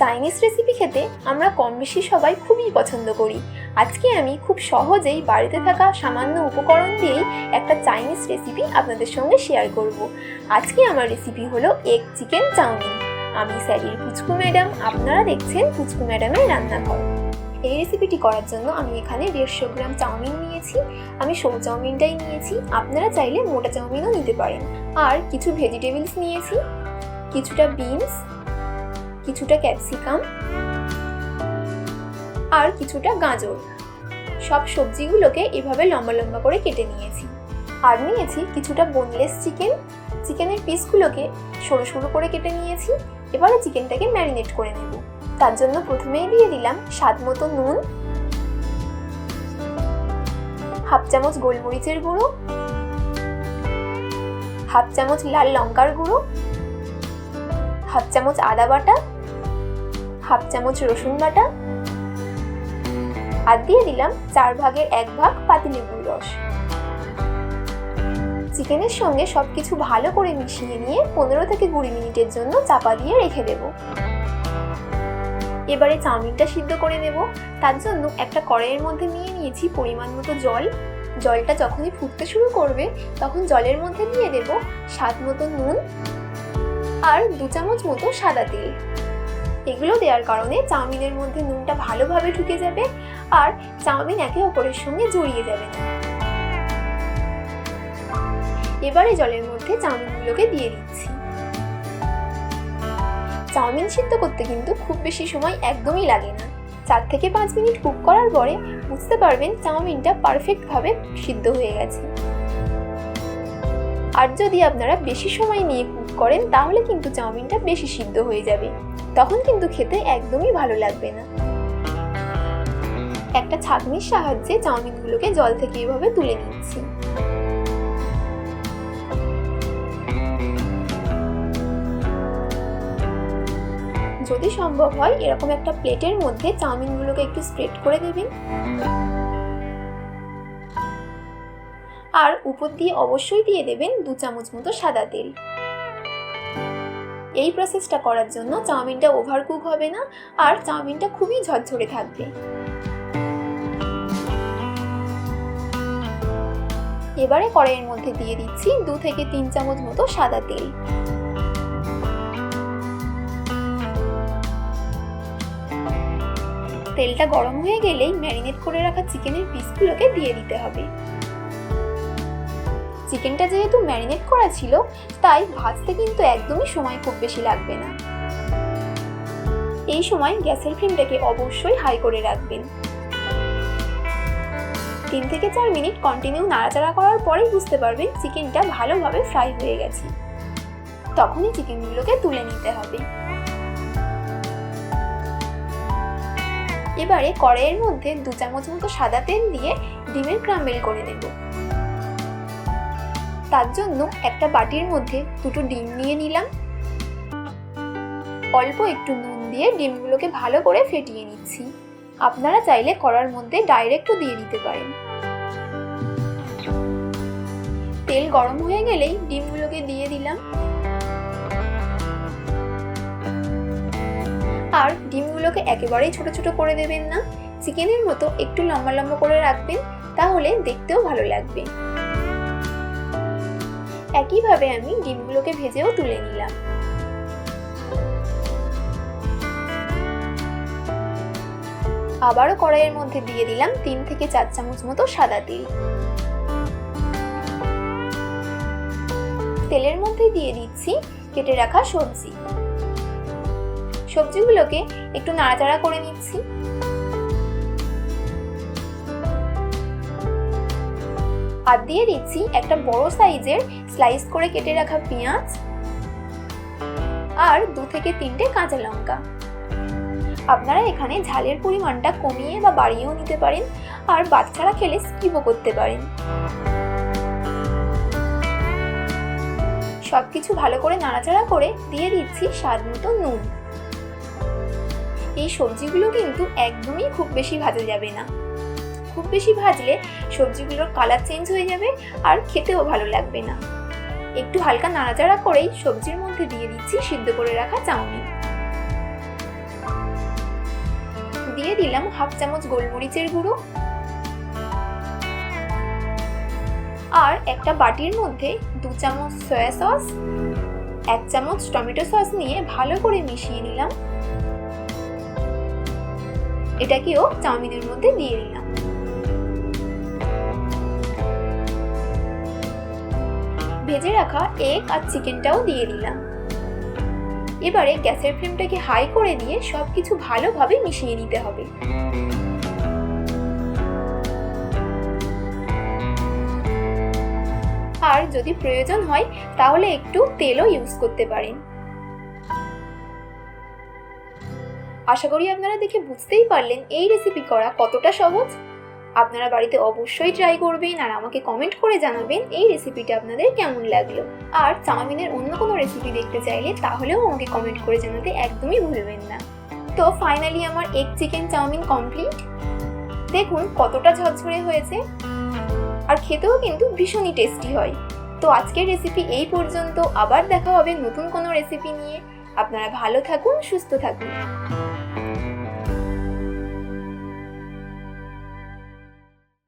Chinese recipe খেতে আমরা কম বেশি সবাই খুবই পছন্দ করি। আজকে আমি খুব সহজেই বাড়িতে থাকা সামান্য উপকরণ দিয়েই একটা চাইনিজ রেসিপি আপনাদের সঙ্গে শেয়ার করব। আজকে আমার রেসিপি হলো এগ চিকেন চাউমিন আমি স্যারির পুচকু ম্যাডাম আপনারা দেখছেন পুচকু ম্যাডামের রান্নাঘর। এই রেসিপিটি করার জন্য আমি এখানে দেড়শো গ্রাম চাউমিন নিয়েছি। আমি সরু চাউমিনটাই নিয়েছি। আপনারা চাইলে মোটা চাউমিনও নিতে পারেন। আর কিছু ভেজিটেবলস নিয়েছি। কিছুটা বিনস কিছুটা ক্যাপসিকাম আর কিছুটা গাজর। সব সবজিগুলোকে এভাবে লম্বা লম্বা করে কেটে নিয়েছি। আর নিয়েছি কিছুটা বোনলেস চিকেন চিকেনের পিসগুলোকে সরু সরু করে কেটে নিয়েছি। এবারে চিকেনটাকে ম্যারিনেট করে নেব। তার জন্য প্রথমেই দিয়ে দিলাম স্বাদ মতো নুন। হাফ চামচ গোলমরিচের গুঁড়ো। হাফ চামচ লাল লঙ্কার গুঁড়ো। হাফ চামচ আদা বাটা। হাফ চামচ রসুন বাটা আর দিয়ে দিলাম চার ভাগের এক ভাগ পাতিলেবুর রস। চিকেনের সঙ্গে সব কিছু ভালো করে মিশিয়ে নিয়ে পনেরো থেকে কুড়ি মিনিটের জন্য চাপা দিয়ে রেখে দেব। এবারে চাউমিনটা সিদ্ধ করে নেব। তার জন্য একটা কড়াইয়ের মধ্যে নিয়ে নিয়েছি পরিমাণ মতো জল। জলটা যখনই ফুটতে শুরু করবে তখন জলের মধ্যে দিয়ে দেব স্বাদ মতো নুন আর দু চামচ মতো সাদা তেল। এগুলো দেওয়ার কারণে চাউমিনের মধ্যে নুনটা ভালোভাবে ঢুকে যাবে আর চাউমিন একে অপরের সঙ্গে জড়িয়ে যাবে না। এবারে জলের মধ্যে চাউমিনগুলোকে দিয়ে দিচ্ছি। চাউমিন সিদ্ধ করতে কিন্তু খুব বেশি সময় একদমই লাগে না। চার থেকে পাঁচ মিনিট কুক করার পরে বুঝতে পারবেন চাউমিনটা পারফেক্টভাবে সিদ্ধ হয়ে গেছে। আর যদি আপনারা বেশি সময় নিয়ে কুক করেন, তাহলে কিন্তু চাউমিনটা বেশি সিদ্ধ হয়ে যাবে। তখন কিন্তু খেতে একদমই ভালো লাগবে না। একটা ছাঁকনির সাহায্যে চাউমিনগুলোকে জল থেকে এভাবে তুলে নিচ্ছি। যদি সম্ভব হয়, এরকম একটা প্লেটের মধ্যে চাউমিনগুলোকে একটু স্প্রেড করে দেবেন আর উপর দিয়ে অবশ্যই দিয়ে দেবেন দু চামচ মতো সাদা তেল। এই প্রসেসটা করার জন্য চাউমিনটা ওভার কুক হবে না আর চাউমিনটা খুবই ঝরঝরে থাকবে। এবারে কড়াইয়ের মধ্যে দিয়ে দিচ্ছি দু থেকে তিন চামচ মতো সাদা তেল। তেলটা গরম হয়ে গেলেই ম্যারিনেট করে রাখা চিকেনের পিসগুলোকে দিয়ে দিতে হবে। চিকেনটা যেহেতু ম্যারিনেট করা ছিল, তাই ভাজতে কিন্তু একদমই সময় খুব বেশি লাগবে না। এই সময় গ্যাসের ফ্লেমটাকে অবশ্যই হাই করে রাখবেন। তিন থেকে চার মিনিট কন্টিনিউ নাড়াচাড়া করার পরেই বুঝতে পারবেন চিকেনটা ভালোভাবে ফ্রাই হয়ে গেছে। তখনই চিকেনগুলোকে তুলে নিতে হবে। এবারে কড়াইয়ের মধ্যে দু চামচ মতো সাদা তেল দিয়ে ডিমের ক্রাম্বেল করে নেব। তার জন্য একটা বাটির মধ্যে দুটো ডিম নিয়ে নিলাম। অল্প একটু নুন দিয়ে ডিমগুলোকে ভালো করে ফেটিয়ে নিচ্ছি। আপনারা চাইলে কড়ার মধ্যে ডাইরেক্টও দিয়ে দিতে পারেন। তেল গরম হয়ে গেলেই ডিমগুলোকে দিয়ে দিলাম। আর ডিমগুলোকে একেবারেই ছোট ছোট করে দেবেন না। চিকেনের মতো একটু লম্বা লম্বা করে রাখবেন, তাহলে দেখতেও ভালো লাগবে। একইভাবে আমি ডিমগুলোকে ভেজেও তুলে নিলাম। আবারও কড়াইয়ের মধ্যে দিয়ে দিলাম তিন থেকে চার চামচ মতো সাদা তেল। তেলের মধ্যে দিয়ে দিচ্ছি কেটে রাখা সবজি। সবজিগুলোকে একটু নাড়াচাড়া করে নিচ্ছি। আর দিয়ে দিচ্ছি একটা বড় সাইজের স্লাইস করে কেটে রাখা পেঁয়াজ আর দু থেকে তিনটে কাঁচা লঙ্কা। আপনারা এখানে ঝালের পরিমাণটা কমিয়ে বা বাড়িয়েও নিতে পারেন আর বাচ্চারা খেলে স্কিপও করতে পারেন। সব কিছু ভালো করে নাড়াচাড়া করে দিয়ে দিচ্ছি স্বাদ মতো নুন। এই সবজিগুলো কিন্তু একদমই খুব বেশি ভাজা যাবে না। খুব বেশি ভাজলে সবজিগুলোর কালার চেঞ্জ হয়ে যাবে আর খেতেও ভালো লাগবে না। একটু হালকা নাড়াচাড়া করেই সবজির মধ্যে দিয়ে দিচ্ছি সিদ্ধ করে রাখা চাউমিন। দিয়ে দিলাম হাফ চামচ গোলমরিচের গুঁড়ো। আর একটা বাটির মধ্যে দু চামচ সয়া সস এক চামচ টমেটো সস নিয়ে ভালো করে মিশিয়ে নিলাম। এটাকেও চাউমিনের মধ্যে দিয়ে দিলাম। ভেজে রাখা এগ আর চিকেনটাও দিয়ে দিলাম। এবারে গ্যাসের ফ্লেমটাকে হাই করে দিয়ে সব কিছু ভালোভাবে মিশিয়ে নিতে হবে। আর যদি প্রয়োজন হয়, তাহলে একটু তেলও ইউজ করতে পারেন। আশা করি আপনারা দেখে বুঝতেই পারলেন এই রেসিপি করা কতটা সহজ। আপনারা বাড়িতে অবশ্যই ট্রাই করবেন আর আমাকে কমেন্ট করে জানাবেন এই রেসিপিটা আপনাদের কেমন লাগল। আর চাউমিনের অন্য কোনো রেসিপি দেখতে চাইলে তাহলেও আমাকে কমেন্ট করে জানাতে একদমই ভুলবেন না। তো ফাইনালি আমার এগ চিকেন চাউমিন কমপ্লিট দেখুন কতটা ঝরঝরে হয়েছে। আর খেতেও কিন্তু ভীষণই টেস্টি হয়। তো আজকের রেসিপি এই পর্যন্ত। আবার দেখা হবে নতুন কোনো রেসিপি নিয়ে। আপনারা ভালো থাকুন, সুস্থ থাকুন।